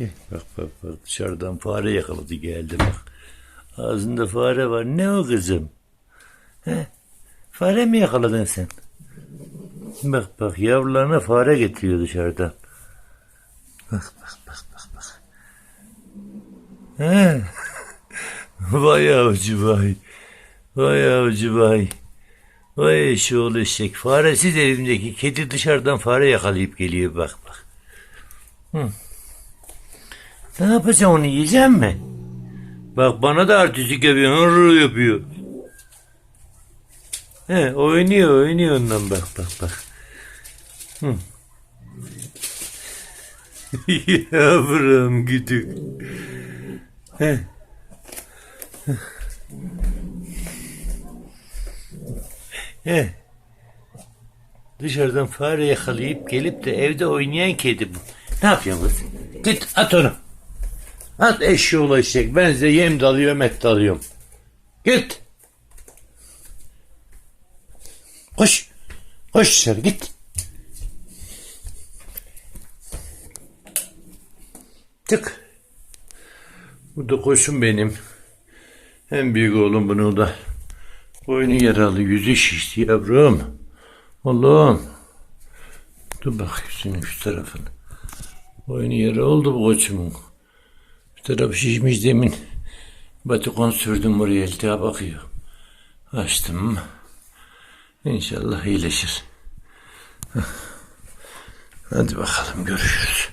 Bak bak bak dışarıdan fare yakaladı geldi bak. Ağzında fare var. Ne o kızım? He? Fare mi yakaladın sen? Bak bak yavrularına fare getiriyor dışarıdan. Bak bak bak bak bak. He? vay avcı vay. Vay avcı vay. Vay eşoğlu eşek. Faresiz evimdeki kedi dışarıdan fare yakalayıp geliyor bak bak. Hı. Ne yapacaksın onu yiyecek mi? Bak bana da artistik yapıyor. Hırr yapıyor. He oynuyor oynuyor ondan bak bak bak. Hı. Yavrum güdük. He. He. Dışarıdan fare yakalayıp gelip de evde oynayan kedi bu. Ne yapıyorsun kız? Git at onu. At eşeğoğlu eşek. Ben size yem dalıyorum et dalıyorum. Git. Koş. Koş dışarı git. Çık. Bu da koşun benim. En büyük oğlum bunu da. Boynu yaralı, yüzü şişti yavrum. Allah'ım. Dur bak yüzünün şu tarafını. Boynu yara oldu bu koçumun. Bir tarafı şişmiş demin. Batikon sürdüm buraya iltiha bakıyor. Açtım. İnşallah iyileşir. Hadi bakalım görüşürüz.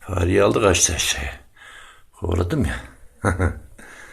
Fareyi aldık açtı aşağıya. Kovaladım ya.